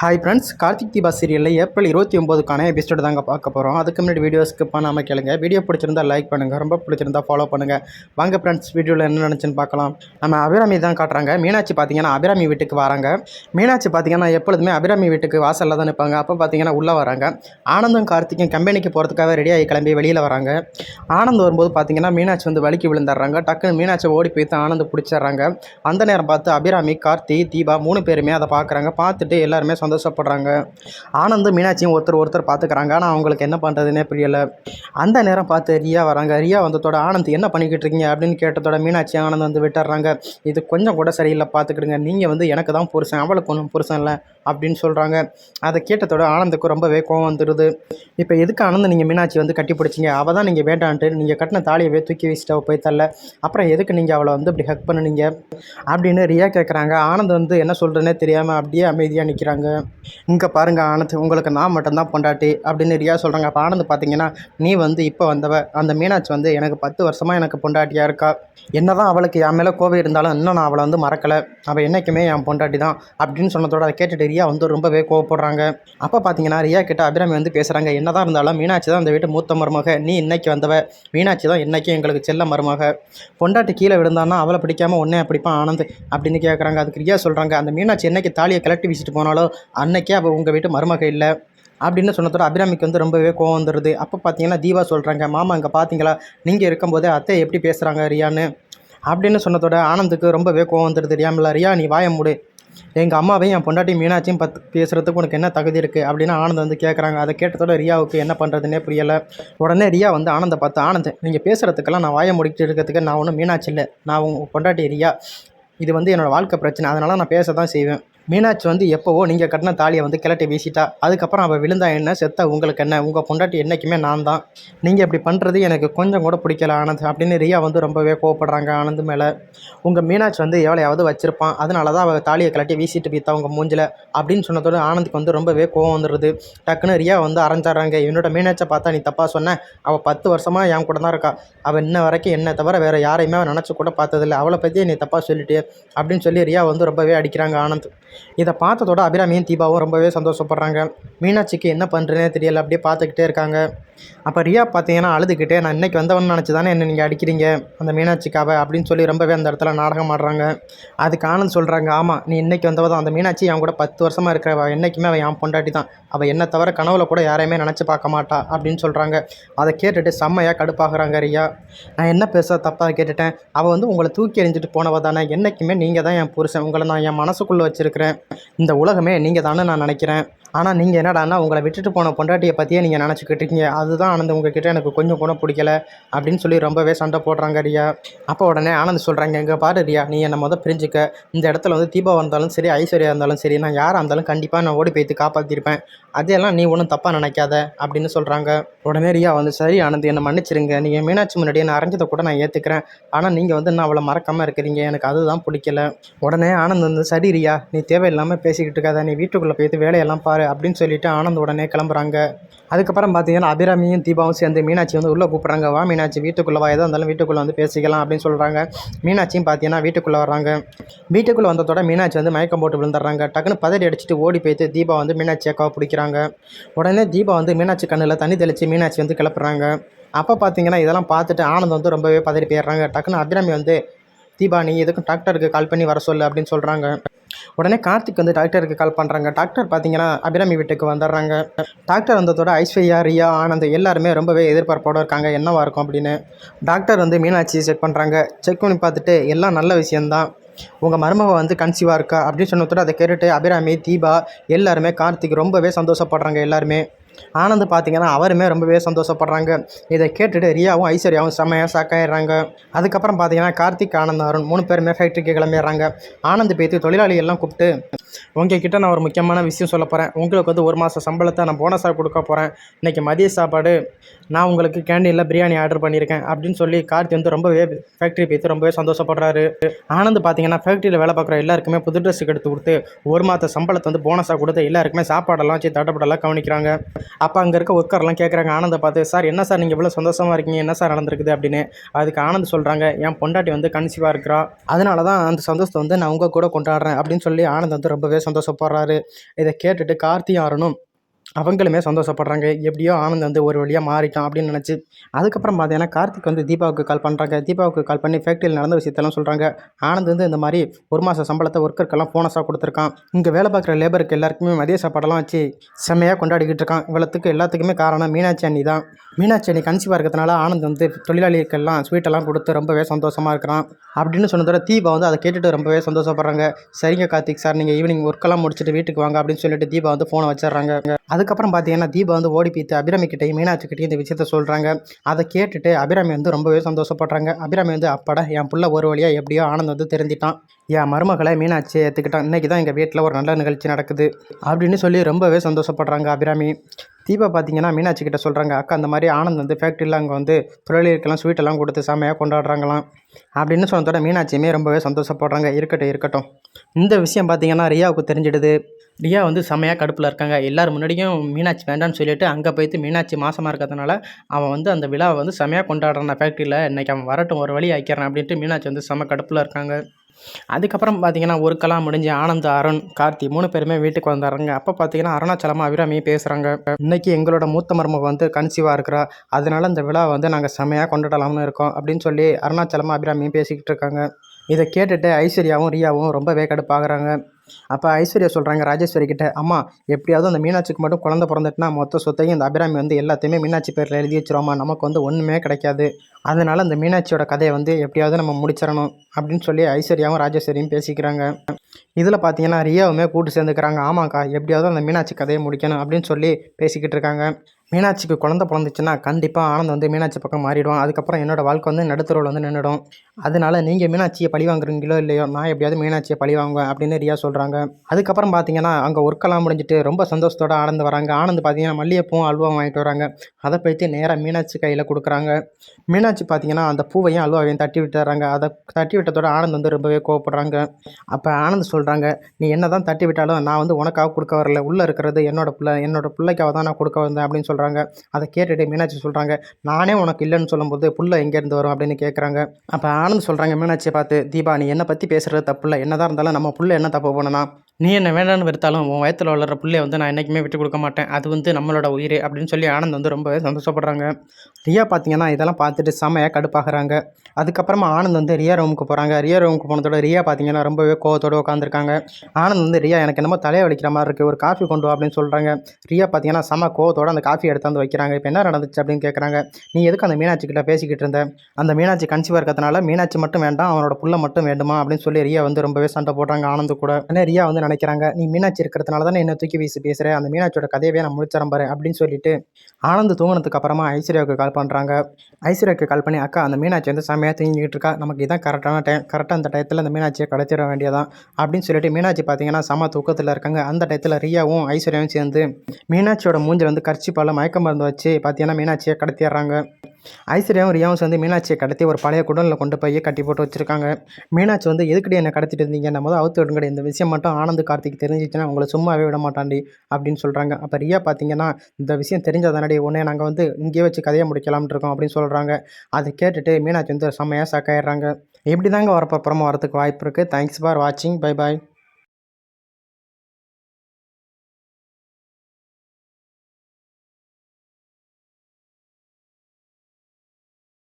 Hi friends Karthik Deepa சீரியலில் April இருபத்தி ஒம்போதுக்கான episode தாங்க பார்க்க போகிறோம் அதுக்கு முன்னாடி வீடியோ ஸ்கிப் பண்ணாமல் கேளுங்க. வீடியோ பிடிச்சிருந்தா லைக் பண்ணுங்கள் ரொம்ப பிடிச்சிருந்தா ஃபாலோ பண்ணுங்கள் வாங்க ஃப்ரெண்ட்ஸ் வீடியோவில் என்ன நினச்சுன்னு பார்க்கலாம். நம்ம அபிராமி தான் காட்டுறாங்க. மீனாட்சி பார்த்தீங்கன்னா அபிராமி வீட்டுக்கு வராங்க. மீனாட்சி பார்த்தீங்கன்னா எப்பொழுதுமே அபிராமி வீட்டுக்கு வாசலில் தான் நிற்பாங்க அப்போ பார்த்தீங்கன்னா உள்ளே வராங்க. ஆனந்தும் கார்த்திக்கும் கம்பெனிக்கு போகிறதுக்காக ரெடியாகி கிளம்பி வெளியில் வராங்க. ஆனந்த் வரும்போது பார்த்தீங்கன்னா மீனாட்சி வந்து வலிக்கு விழுந்துடுறாங்க. டக்குன்னு மீனாட்சி ஓடி போய் தான் ஆனந்த் பிடிச்சிடுறாங்க. அந்த நேரம் பார்த்து அபிராமி கார்த்தி தீபா மூணு பேருமே அதை பார்க்குறாங்க பார்த்துட்டு எல்லாருமே சந்தோஷப்படுறாங்க. ஆனந்தும் மீனாட்சியும் ஒருத்தர் ஒருத்தர் பார்த்துக்கிறாங்க ஆனால் அவங்களுக்கு என்ன பண்ணுறதுனே புரியலை. அந்த நேரம் பார்த்து ரியா வராங்க. ரியா வந்ததோட ஆனந்த் என்ன பண்ணிக்கிட்டு இருக்கீங்க அப்படின்னு கேட்டதோட மீனாட்சி ஆனந்த் வந்து விட்டுறாங்க. இது கொஞ்சம் கூட சரியில்லை பார்த்துக்கிடுங்க நீங்கள் வந்து எனக்கு தான் புருஷன் அவளுக்கு ஒன்றும் புருஷன் இல்லை அப்படின்னு சொல்கிறாங்க அதை கேட்டதோட ஆனந்துக்கு ரொம்பவே கோவம் வந்துடுது இப்போ எதுக்கு ஆனந்த் நீங்கள் மீனாட்சி வந்து கட்டி பிடிச்சிங்க? அவள் தான் நீங்கள் வேண்டான்ட்டு நீங்கள் கட்டின தாலியவே தூக்கி வீசிட்டு போய் தரல. அப்புறம் எதுக்கு நீங்கள் அவளை வந்து இப்படி ஹக் பண்ணுனீங்க? அப்படின்னு ரியா கேட்குறாங்க ஆனந்த் வந்து என்ன சொல்கிறேனே தெரியாமல் அப்படியே அமைதியாக நிற்கிறாங்க இங்கே பாருங்க ஆனந்த் உங்களுக்கு நான் மட்டும்தான் பொண்டாட்டி அப்படின்னு ரியா சொல்கிறாங்க அப்போ ஆனந்த் பார்த்தீங்கன்னா நீ வந்து இப்போ வந்தவ அந்த மீனாட்சி வந்து எனக்கு பத்து வருஷமாக எனக்கு பொண்டாட்டியாக இருக்கா? என்னதான் அவளுக்கு என் மேலே கோவை இருந்தாலும் இன்னும் நான் அவளை வந்து மறக்கலை. அவள் என்றைக்குமே என் பொண்டாட்டி தான் அப்படின்னு சொன்னதோட அதை கேட்டுட்டு ரியா வந்து ரொம்பவே கோவப்படுறாங்க. அப்போ பார்த்தீங்கன்னா ரியா கிட்ட அபிராமி வந்து பேசுகிறாங்க என்னதான் இருந்தாலும் மீனாட்சி தான் அந்த வீட்டு மூத்த மருமக. நீ இன்னைக்கு வந்தவ மீனாட்சி தான் இன்றைக்கும் எங்களுக்கு செல்ல மருமக. பொண்டாட்டி கீழே விழுந்தான்னா அவளை பிடிக்காம ஒன்றே பிடிப்பான் ஆனந்த் அப்படின்னு கேட்குறாங்க அதுக்கு ரியா சொல்கிறாங்க அந்த மீனாட்சி என்னைக்கு தாலியை கிளட்டி வீசிட்டு போனாலோ அன்னைக்கே அவள் உங்கள் வீட்டு மருமக இல்லை அப்படின்னு சொன்னதோட அபிராமிக்கு வந்து ரொம்பவே கோவம் வந்துடுது அப்போ பார்த்தீங்கன்னா தீபா சொல்கிறாங்க மாமா இங்கே பார்த்தீங்களா நீங்கள் இருக்கும்போதே அத்தை எப்படி பேசுகிறாங்க ரியான்னு? அப்படின்னு சொன்னதோட ஆனந்துக்கு ரொம்பவே கோவம் வந்துடுது ரியாமில்ல ரியா நீ வாய மூடு. எங்கள் அம்மாவையும் என் பொண்டாட்டி மீனாட்சியும் பத்து பேசுகிறதுக்கு உனக்கு என்ன தகுதி இருக்குது அப்படின்னு ஆனந்த் வந்து கேட்குறாங்க அதை கேட்டதோட ரியாவுக்கு என்ன பண்ணுறதுனே புரியலை. உடனே ரியா வந்து ஆனந்தை பார்த்து ஆனந்த் நீங்கள் பேசுகிறதுக்கெல்லாம் நான் வாயை முடிக்கிட்டு இருக்கிறதுக்கு நான் ஒன்றும் மீனாட்சி இல்லை. நான் உங்கள் பொண்டாட்டி ரியா. இது வந்து என்னோடய வாழ்க்கை பிரச்சனை. அதனால் நான் பேச தான் செய்வேன். மீனாட்சி வந்து எப்போவோ நீங்கள் கட்டின தாலியை வந்து கிளட்டி வீசிட்டா அதுக்கப்புறம் அவள் விழுந்தா என்ன செத்தா உங்களுக்கு என்ன உங்கள் பொண்டாட்டி என்றைக்குமே நான் தான். நீங்கள் இப்படி பண்ணுறது எனக்கு கொஞ்சம் கூட பிடிக்கல ஆனந்த் அப்படின்னு ரியா வந்து ரொம்பவே கோவப்படுறாங்க ஆனந்த் மேலே. உங்கள் மீனாட்சி வந்து எவ்வளையாவது வச்சுருப்பான் அதனால தான் அவள் தாலியை கிளட்டி வீசிட்டு பீத்தா உங்கள் மூஞ்சில் அப்படின்னு சொன்னதோடு ஆனந்துக்கு வந்து ரொம்பவே கோவம் வந்துடுது டக்குன்னு ரியா வந்து அரைஞ்சாடுறாங்க என்னோட மீனாட்சியை பார்த்தா நீ தப்பாக சொன்ன அவள் பத்து வருஷமாக என் கூட தான் இருக்கா அவள் இன்ன வரைக்கும் என்ன தவிர வேறு யாரையுமே அவன் நினச்சி கூட பார்த்ததில்ல அவளை பற்றி நீ தப்பாக சொல்லிட்டு அப்படின்னு சொல்லி ரியா வந்து ரொம்பவே அடிக்கிறாங்க ஆனந்த். இதை பார்த்ததோட அபிராமியும் தீபாவும் ரொம்பவே சந்தோஷப்படுறாங்க. மீனாட்சிக்கு என்ன பண்ணுறேனே தெரியல அப்படியே பார்த்துக்கிட்டே இருக்காங்க. அப்போ ரியா பார்த்தீங்கன்னா அழுதுகிட்டே நான் இன்னைக்கு வந்தவன் நினச்சி தானே என்ன நீங்கள் அடிக்கிறீங்க? அந்த மீனாட்சிக்காவை அப்படின்னு சொல்லி ரொம்பவே அந்த இடத்துல நாடகம் ஆடுறாங்க. அதுக்கு ஆனந்த் சொல்கிறாங்க ஆமாம் நீ இன்றைக்கி வந்தவ தான். அந்த மீனாட்சி என் கூட பத்து வருஷமாக இருக்கிற என்றைக்குமே அவள் என் பொண்டாட்டி தான். அவள் என்ன தவிர கனவுல கூட யாரையுமே நினச்சி பார்க்க மாட்டா அப்படின்னு சொல்கிறாங்க அதை கேட்டுட்டு செம்மையாக கடுப்பாகிறாங்க ரியா. நான் என்ன பேச தப்பாக கேட்டுட்டேன்? அவள் வந்து உங்களை தூக்கி எறிஞ்சிட்டு போனவ தானே? என்றைக்குமே நீங்கள் தான் என் புருஷன். உங்களை நான் என் மனசுக்குள்ளே வச்சுருக்கிறேன். இந்த உலகமே நீங்கள் தானே நான் நினைக்கிறேன். ஆனால் நீங்கள் என்னடான்னா உங்களை விட்டுட்டு போன பொண்டாட்டியை பற்றியே நீங்கள் நினச்சிக்கிட்டு இருக்கீங்க அதுதான் ஆனந்த் உங்ககிட்ட எனக்கு கொஞ்சம் கூட பிடிக்கல அப்படின்னு சொல்லி ரொம்பவே சண்டை போடுறாங்க ரியா. அப்போ உடனே ஆனந்த் சொல்கிறாங்க எங்கள் பாரு ரியா நீ என்னை மொதல் பிரிஞ்சுக்க. இந்த இடத்துல வந்து தீபா இருந்தாலும் சரி ஐஸ்வர்யா இருந்தாலும் சரி நான் யாராக இருந்தாலும் கண்டிப்பாக நான் ஓடி போய்த்து காப்பாற்றிருப்பேன் அதையெல்லாம் நீ ஒன்றும் தப்பாக நினைக்காத அப்படின்னு சொல்கிறாங்க உடனே ரியா வந்து சரி ஆனந்த் என்னை மன்னிச்சிருங்க. நீங்கள் மீனாட்சி முன்னாடியே நான் அரைஞ்சதை கூட நான் ஏற்றுக்கிறேன் ஆனால் நீங்கள் வந்து நான் அவளை மறக்காமல் இருக்கிறீங்க. எனக்கு அதுதான் பிடிக்கல. உடனே ஆனந்த் வந்து சரி ரியா நீ தேவையில்லாமல் பேசிக்கிட்டு இருக்காத. நீ வீட்டுக்குள்ளே போய்த்து வேலையெல்லாம் பாரு. அப்படின்னு சொல்லிட்டு ஆனந்த் உடனே கிளம்புறாங்க. அதுக்கப்புறம் பார்த்தீங்கன்னா அபிராமியும் தீபாவும் சேர்ந்து மீனாட்சி வந்து உள்ளே கூப்பிட்றாங்க. வா மீனாட்சி வீட்டுக்குள்ளே வா. எதாக இருந்தாலும் வீட்டுக்குள்ளே வந்து பேசிக்கலாம் அப்படின்னு சொல்கிறாங்க மீனாட்சியும் பார்த்தீங்கன்னா வீட்டுக்குள்ளே வராங்க வீட்டுக்குள்ளே வந்ததோட மீனாட்சி வந்து மயக்கம் போட்டு விழுந்துடுறாங்க. டக்குன்னு பதறி அடிச்சுட்டு ஓடி போய்த்து தீபா வந்து மீனாட்சி அக்காவை பிடிக்கிறாங்க. உடனே தீபா வந்து மீனாட்சி கண்ணில் தண்ணி தெளித்து மீனாட்சி வந்து கிளப்புறாங்க. அப்போ பார்த்தீங்கன்னா இதெல்லாம் பார்த்துட்டு ஆனந்த் வந்து ரொம்பவே பதறி போயிடுறாங்க. டக்குன்னு அபிராமி வந்து தீபா நீ எதுக்கும் டாக்டருக்கு கால் பண்ணி வர சொல்லு அப்படின்னு சொல்கிறாங்க உடனே கார்த்திக் வந்து டாக்டருக்கு கால் பண்ணுறாங்க டாக்டர் பார்த்தீங்கன்னா அபிராமி வீட்டுக்கு வந்துடுறாங்க. டாக்டர் வந்ததோட ஐஸ்வர்யா ரியா ஆனந்த் எல்லாருமே ரொம்பவே எதிர்பார்ப்போடு இருக்காங்க. என்னவா இருக்கும் அப்படின்னு. டாக்டர் வந்து மீனாட்சி செக் பண்ணுறாங்க செக் பண்ணி பார்த்துட்டு எல்லாம் நல்ல விஷயந்தான் உங்கள் மருமக வந்து கன்சீவாக இருக்கா? அப்படின்னு சொன்னதோட அதை கேட்டுட்டு அபிராமி தீபா எல்லாருமே கார்த்திக் ரொம்பவே சந்தோஷப்படுறாங்க எல்லாருமே. ஆனந்த் பார்த்தீங்கன்னா அவருமே ரொம்பவே சந்தோஷப்படுறாங்க. இதை கேட்டுட்டு ரியாவும் ஐஸ்வர்யாவும் செம்மையாக ஷாக்காயிடுறாங்க அதுக்கப்புறம் பார்த்தீங்கன்னா கார்த்திக் ஆனந்த் அருண் மூணு பேருமே ஃபேக்ட்ரிக்கு கிளம்பிடுறாங்க. ஆனந்த் பேத்து தொழிலாளிகள்லாம் கூப்பிட்டு உங்ககிட்ட நான் ஒரு முக்கியமான விஷயம் சொல்ல போகிறேன் உங்களுக்கு வந்து ஒரு மாதம் சம்பளத்தை நான் போனஸாக கொடுக்க போகிறேன் இன்றைக்கி மதிய சாப்பாடு நான் உங்களுக்கு கேண்டீனில் பிரியாணி ஆர்டர் பண்ணியிருக்கேன் அப்படின்னு சொல்லி கார்த்தி வந்து ரொம்பவே ஃபேக்ட்ரி பேத்து ரொம்பவே சந்தோஷப்படுறாரு. ஆனந்த் பார்த்தீங்கன்னா ஃபேக்ட்ரியில் வேலை பார்க்குற எல்லாருக்குமே புது ட்ரெஸ் எடுத்து கொடுத்து ஒரு மாத சம்பளத்தை வந்து போனஸாக கொடுத்து எல்லாருக்குமே சாப்பாடெல்லாம் வச்சு தட்டப்படலாம் கவனிக்கிறாங்க. அப்போ அங்கே இருக்க ஒர்க்கர்லாம் கேட்குறாங்க ஆனந்தை பார்த்து சார் என்ன சார் நீங்கள் இவ்வளோ சந்தோஷமாக இருக்கீங்க? என்ன சார் நடந்திருக்குது? அப்படின்னு. அதுக்கு ஆனந்த் சொல்கிறாங்க என் பொண்டாட்டி வந்து கன்சீவாக இருக்கிறா. அதனால தான் அந்த சந்தோஷத்தை வந்து நான் உங்கள் கூட கொண்டாடுறேன். அப்படின்னு சொல்லி ஆனந்த் வந்து ரொம்பவே சந்தோஷப்படுறாரு. இதை கேட்டுட்டு கார்த்தியும் அருணும் அவங்களுமே சந்தோஷப்படுறாங்க. எப்படியோ ஆனந்த் வந்து ஒரு வழியாக மாறிட்டான் அப்படின்னு நினச்சி அதுக்கப்புறம் பார்த்தீங்கன்னா கார்த்திக் வந்து தீபாவுக்கு கால் பண்ணுறாங்க தீபாவுக்கு கால் பண்ணி ஃபேக்ட்ரியில் நடந்த விஷயத்தெல்லாம் சொல்கிறாங்க ஆனந்த் வந்து இந்த மாதிரி ஒரு மாத சம்பளத்தை ஒர்க்கருக்கெல்லாம் போனஸாக கொடுத்துருக்கான். இங்கே வேலை பார்க்குற லேபருக்கு எல்லாருக்குமே மதிய சாப்பாடெல்லாம் வச்சு செம்மையாக கொண்டாடிக்கிட்டு இருக்கான். இவ்வளோத்துக்கு எல்லாத்துக்குமே காரணம் மீனாட்சி அண்ணி தான். மீனாட்சி அண்ணி கன்சீவாக இருக்கிறதுனால ஆனந்த் வந்து தொழிலாளிகளுக்கெல்லாம் ஸ்வீட்டெல்லாம் கொடுத்து ரொம்பவே சந்தோஷமாக இருக்கிறான். அப்படின்னு சொன்னதோட தீபா வந்து அதை கேட்டுட்டு ரொம்பவே சந்தோஷப்படுறாங்க. சரிங்க கார்த்திக் சார் நீங்கள் ஈவினிங் ஒர்க்கெல்லாம் முடிச்சுட்டு வீட்டுக்கு வாங்க அப்படின்னு சொல்லிட்டு தீபா வந்து ஃபோனை வச்சிடுறாங்க. அதுக்கப்புறம் பார்த்தீங்கன்னா தீபா வந்து ஓடி போய்த்து அபிராமி கிட்டேயும் மீனாட்சி இந்த விஷயத்த சொல்கிறாங்க அதை கேட்டுட்டு அபிராமி வந்து ரொம்பவே சந்தோஷப்படுறாங்க. அபிராமி வந்து அப்பாடா என் புள்ள ஒரு வழியாக எப்படியோ ஆனந்த் வந்து தெரிஞ்சிட்டான். என் மருமகளை மீனாட்சி ஏற்றுக்கிட்டான் இன்றைக்கி தான் எங்கள் வீட்டில் ஒரு நல்ல நிகழ்ச்சி நடக்குது. அப்படின்னு சொல்லி ரொம்பவே சந்தோஷப்படுறாங்க அபிராமி. தீபா பார்த்தீங்கன்னா மீனாட்சி கிட்ட சொல்கிறாங்க அக்கா அந்த மாதிரி ஆனந்த் வந்து ஃபேக்ட்ரியில் அங்கே வந்து தொழிலாளிகளுக்கெல்லாம் ஸ்வீட்டெல்லாம் கொடுத்து செமையாக கொண்டாடுறாங்களாம். அப்படின்னு சொன்னதோட மீனாட்சியுமே ரொம்பவே சந்தோஷப்படுறாங்க. இருக்கட்டும் இருக்கட்டும். இந்த விஷயம் பார்த்தீங்கன்னா ரியாவுக்கு தெரிஞ்சிடுது. ரியா வந்து செமையாக கடுப்பில் இருக்காங்க. எல்லார் முன்னாடியும் மீனாட்சி வேண்டாம்னு சொல்லிட்டு அங்கே போயிட்டு மீனாட்சி மாசமாக இருக்கிறதுனால அவன் வந்து அந்த விழாவை வந்து செமையாக கொண்டாடுறான். ஃபேக்ட்ரியில் இன்றைக்கி அவன் வரட்டும் ஒரு வழி ஆக்கிறேன் அப்படின்ட்டு மீனாட்சி வந்து செம கடுப்பில் இருக்காங்க. அதுக்கப்புறம் பார்த்தீங்கன்னா கலாம் முடிஞ்சு ஆனந்த் அருண் கார்த்தி மூணு பேருமே வீட்டுக்கு வந்துடுறாங்க அப்போ பார்த்தீங்கன்னா அருணாச்சலமா அபிராமி பேசுகிறாங்க இன்றைக்கி எங்களோட மூத்த மருமக வந்து கன்சீவாக இருக்கிறா. அதனால் இந்த விழா வந்து நாங்கள் செம்மையாக கொண்டாடலாம்னு இருக்கோம் அப்படின்னு சொல்லி அருணாச்சலமா அபிராமியும் பேசிக்கிட்டு இருக்காங்க. இதை கேட்டுட்டு ஐஸ்வர்யாவும் ரியாவும் ரொம்பவே கடுப்பாகிறாங்க. அப்போ ஐஸ்வர்யா சொல்கிறாங்க ராஜேஸ்வரி கிட்ட அம்மா எப்படியாவது அந்த மீனாட்சிக்கு மட்டும் குழந்த பிறந்துட்டுனா மொத்த சொத்தையும் இந்த அபிராமி வந்து எல்லாத்தையுமே மீனாட்சி பேரில் எழுதி வச்சிருவோமா நமக்கு வந்து ஒன்றுமே கிடைக்காது. அதனால் அந்த மீனாட்சியோட கதையை வந்து எப்படியாவது நம்ம முடிச்சிடணும் அப்படின்னு சொல்லி ஐஸ்வர்யாவும் ராஜேஸ்வரியும் பேசிக்கிறாங்க. இதில் பார்த்தீங்கன்னா ரியாவுமே கூட்டு சேர்ந்துக்கிறாங்க. ஆமாக்கா எப்படியாவது அந்த மீனாட்சி கதையை முடிக்கணும் அப்படின்னு சொல்லி பேசிக்கிட்டு இருக்காங்க. மீனாட்சிக்கு குழந்த பிறந்துச்சுன்னா கண்டிப்பாக ஆனந்த் வந்து மீனாட்சி பக்கம் மாறிடுவான். அதுக்கப்புறம் என்னோடய வாழ்க்கை வந்து நடுத்தருவில் வந்து நின்றுடும் அதனால் நீங்கள் மீனாட்சியை பழி வாங்குறீங்களோ இல்லையோ நான் எப்படியாவது மீனாட்சியை பழி வாங்குவேன் அப்படின்னு ரியா சொல்கிறாங்க அதுக்கப்புறம் பார்த்தீங்கன்னா அங்கே ஒர்க்கெல்லாம் முடிஞ்சிட்டு ரொம்ப சந்தோஷத்தோட ஆனந்து வராங்க. ஆனந்து பார்த்தீங்கன்னா மல்லிகைப்பூவும் அல்வா வாங்கிட்டு வராங்க. அதை போய்த்து நேராக மீனாட்சி கையில் கொடுக்குறாங்க. மீனாட்சி பார்த்தீங்கன்னா அந்த பூவையும் அல்வாவையும் தட்டி விட்டுறாங்க. அதை தட்டி விட்டதோட ஆனந்த் வந்து ரொம்பவே கோவப்படுறாங்க. அப்போ ஆனந்த் சொல்கிறாங்க நீ என்ன தான் தட்டி விட்டாலும் நான் வந்து உனக்காக கொடுக்க வரல. உள்ளே இருக்கிறது என்னோட பிள்ளை என்னோட பிள்ளைக்காக தான் நான் கொடுக்க வந்தேன் அப்படின்னு சொல்கிறாங்க அதை கேட்டுட்டு மீனாட்சி சொல்கிறாங்க நானே உனக்கு இல்லைன்னு சொல்லும்போது புள்ள எங்கேருந்து வரும்? அப்படின்னு கேட்குறாங்க அப்போ ஆனந்த் சொல்கிறாங்க மீனாட்சியை பார்த்து தீபா நீ என்னை பற்றி பேசுகிறது தப்பு இல்லை. என்னதான் இருந்தாலும் நம்ம புள்ள என்ன தப்பு കാണണം நீ என்ன வேண்டாம்னு வெறுத்தாலும் உன் வயத்தில் வளர்கிற பிள்ளைய வந்து நான் என்றைக்குமே விட்டு கொடுக்க மாட்டேன். அது வந்து நம்மளோட உயிர் அப்படின்னு சொல்லி ஆனந்த் வந்து ரொம்பவே சந்தோஷப்படுறாங்க. ரியா பார்த்தீங்கன்னா இதெல்லாம் பார்த்துட்டு செமையாக கடுப்பாகிறாங்க. அதுக்கப்புறமா ஆனந்த் வந்து ரியா ரூமுக்கு போகிறாங்க ரியா ரூமுக்கு போனதோட ரியா பார்த்தீங்கன்னா ரொம்பவே கோவத்தோடு உட்காந்துருக்காங்க ஆனந்த் வந்து ரியா எனக்கு என்னமோ தலையை வலிக்கிற மாதிரி இருக்குது ஒரு காஃபி கொண்டு வா அப்படின்னு சொல்கிறாங்க ரியா பார்த்தீங்கன்னா செம கோவத்தோட அந்த காஃபி எடுத்தாந்து வைக்கிறாங்க. இப்போ என்ன நடந்துச்சு? அப்படின்னு கேட்குறாங்க நீ எதுக்கு அந்த மீனாட்சி கிட்ட பேசிக்கிட்டு இருந்த? அந்த மீனாட்சி கன்சீவாக இருக்கிறதுனால மீனாட்சி மட்டும் வேண்டாம் அவனோட புள்ள மட்டும் வேண்டுமா? அப்படின்னு சொல்லி ரியா வந்து ரொம்பவே சண்டை போடுறாங்க. ஆனந்த் கூட. ஏன்னா ரியா வந்து நினைக்கிறாங்க. நீ மீனாட்சி இருக்கிறதுனால தானே என்ன தூக்கி வீசி பேசுகிற அந்த மீனாட்சியோட கதையவே நான் முடிச்சிடறேன் பாரு அப்படின்னு சொல்லிட்டு ஆனந்த் தூங்கினதுக்கு அப்புறமா ஐஸ்வர்யாவுக்கு கால் பண்ணுறாங்க ஐஸ்வர்யாவுக்கு கால் பண்ணி அக்கா அந்த மீனாட்சி வந்து செம்மையாக தூங்கிக்கிட்டு இருக்கா? நமக்கு இதான் கரெக்டான டைம் கரெக்டாக அந்த டயத்தில் அந்த மீனாட்சியை கிடச்சிட வேண்டியதான் அப்படின்னு சொல்லிட்டு மீனாட்சி பார்த்தீங்கன்னா செம தூக்கத்தில் இருக்காங்க. அந்த டயத்தில் ரியாவும் ஐஸ்வர்யாவும் சேர்ந்து மீனாட்சியோட மூஞ்சில் வந்து கர்ச்சிப்பால் மயக்க மருந்து வச்சு பார்த்தீங்கன்னா மீனாட்சியை கடத்திடுறாங்க. ஐஸ்வர்யாவும் ரியாவும் சேர்ந்து மீனாட்சியை கடத்தி ஒரு பழைய குடலில் கொண்டு போய் கட்டி போட்டு வச்சுருக்காங்க. மீனாட்சி வந்து எதுக்கடி என்னை கடத்திட்டு இருந்தீங்க? நம்ம அவுத்து விடுங்கடி. இந்த விஷயம் மட்டும் ஆனந்த் கார்த்திக் தெரிஞ்சிச்சுன்னா உங்களை சும்மாவே விட மாட்டாண்டி அப்படின்னு சொல்கிறாங்க அப்போ ரியா பார்த்தீங்கன்னா இந்த விஷயம் தெரிஞ்சதானடி உடனே நாங்கள் வந்து இங்கேயே வச்சு கதையை முடிக்கலாம்னு இருக்கோம் அப்படின்னு சொல்கிறாங்க அதை கேட்டுட்டு மீனாட்சி வந்து செம்மையாக சக்காயிடுறாங்க இப்படி தாங்க வரப்போ அப்புறமா வரதுக்கு வாய்ப்பு இருக்குது தேங்க்ஸ் ஃபார் வாட்சிங் பை பாய்